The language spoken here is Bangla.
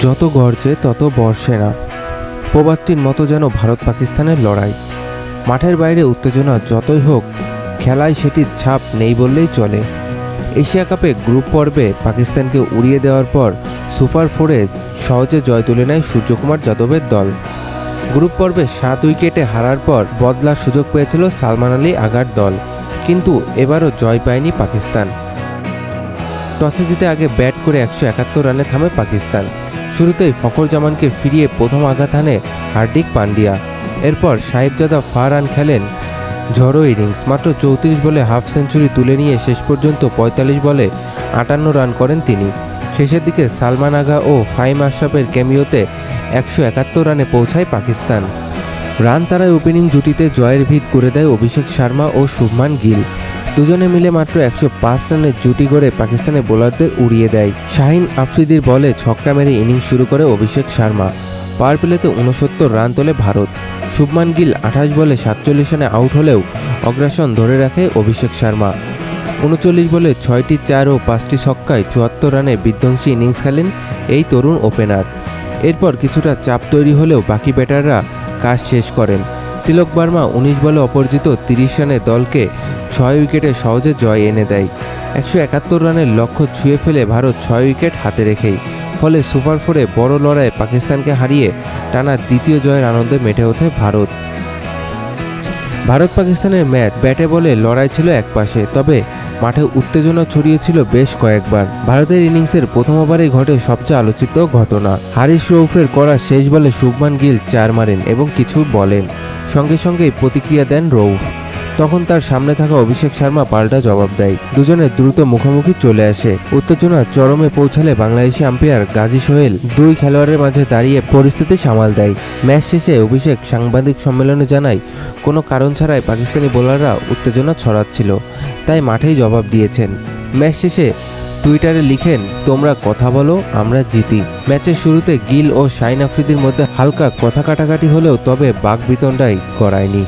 যত গর্জে তত বর্ষে না প্রবাদটির মতো যেন ভারত পাকিস্তানের লড়াই। মাঠের বাইরে উত্তেজনা যতই হোক, খেলায় সেটির ছাপ নেই বললেই চলে। এশিয়া কাপে গ্রুপ পর্বে পাকিস্তানকে উড়িয়ে দেওয়ার পর সুপার ফোরে সহজে জয় তুলে নেয় সূর্যকুমার যাদবের দল। গ্রুপ পর্বে সাত উইকেটে হারার পর বদলার সুযোগ পেয়েছিল সালমান আলী আগার দল, কিন্তু এবারও জয় পায়নি পাকিস্তান। টসে জিতে আগে ব্যাট করে একশো একাত্তর রানে থামে পাকিস্তান। শুরুতেই ফখর জামানকে ফিরিয়ে প্রথম আঘাত হানে হার্দিক পান্ডিয়া এরপর সাহেবজাদা ফা রান খেলেন ঝড়ো ইনিংস। মাত্র চৌত্রিশ বলে হাফ সেঞ্চুরি তুলে নিয়ে শেষ পর্যন্ত পঁয়তাল্লিশ বলে আটান্ন রান করেন তিনি। শেষের দিকে সালমান আগা ও ফাইম আশরাফের ক্যামিওতে একশো একাত্তর রানে পৌঁছায় পাকিস্তান। রান তারায় ওপেনিং জুটিতে জয়ের ভিত করে দেয় অভিষেক শর্মা ও শুভমান গিল। দুজনে মিলে মাত্র একশো পাঁচ রানের জুটি করে পাকিস্তানের বোলারদের উড়িয়ে দেয়। শাহিন আফ্রিদির বলে ছক্কা মেরে ইনিংস শুরু করে অভিষেক শর্মা। পাওয়ার প্লেতে উনসত্তর রান তোলে ভারত। শুভমান গিল আঠাশ বলে সাতচল্লিশ রানে আউট হলেও অগ্রাসন ধরে রাখে অভিষেক শর্মা। উনচল্লিশ বলে ছয়টি চার ও পাঁচটি ছক্কায় চুয়াত্তর রানে বিধ্বংসী ইনিংস খেলেন এই তরুণ ওপেনার। এরপর কিছুটা চাপ তৈরি হলেও বাকি ব্যাটাররা কাজ শেষ করেন। তিলক বার্মা উনিশ বলে অপরাজিত তিরিশ রানে দলকে ছয় উইকেটে সহজে জয় এনে দেয়। একশো একাত্তর রানের লক্ষ্য ছুঁয়ে ফেলে ভারত ছয় উইকেট হাতে রেখেই। ফলে সুপার ফোরে বড় লড়াইয়ে পাকিস্তানকে হারিয়ে টানা দ্বিতীয় জয়ের আনন্দে মেটে ওঠে ভারত। ভারত পাকিস্তানের ম্যাচ ব্যাটে বলে লড়াই ছিল একপাশে তবে মাঠে উত্তেজনা ছড়িয়েছিল বেশ কয়েকবার। ভারতের ইনিংসের প্রথম ওভারেই ঘটে সবচেয়ে আলোচিত ঘটনা। হারিস রৌফের করা শেষ বলে শুভমান গিল চার মারেন এবং কিছু বলেন। সঙ্গে সঙ্গেই প্রতিক্রিয়া দেন রৌফ। তখন তার সামনে থাকা অভিষেক শর্মা পাল্টা জবাব দেয়। দুজনে দ্রুত মুখোমুখি চলে আসে। উত্তেজনা চরমে পৌঁছালে বাংলাদেশি আম্পায়ার গাজী সোহেল দুই খেলোয়াড়ের মাঝে দাঁড়িয়ে পরিস্থিতি সামাল দেয়। ম্যাচ শেষে অভিষেক সাংবাদিক সম্মেলনে জানায়, কোনো কারণ ছাড়াই পাকিস্তানি বোলাররা উত্তেজনা ছড়াচ্ছিল, তাই মাঠেই জবাব দিয়েছেন। ম্যাচ শেষে টুইটারে লিখেন, তোমরা কথা বলো, আমরা জিতি। ম্যাচের শুরুতে গিল ও শাইন আফ্রিদির মধ্যে হালকা কথা কাটাকাটি হলেও তবে বাঘ বিতণ্ডাই করায়নি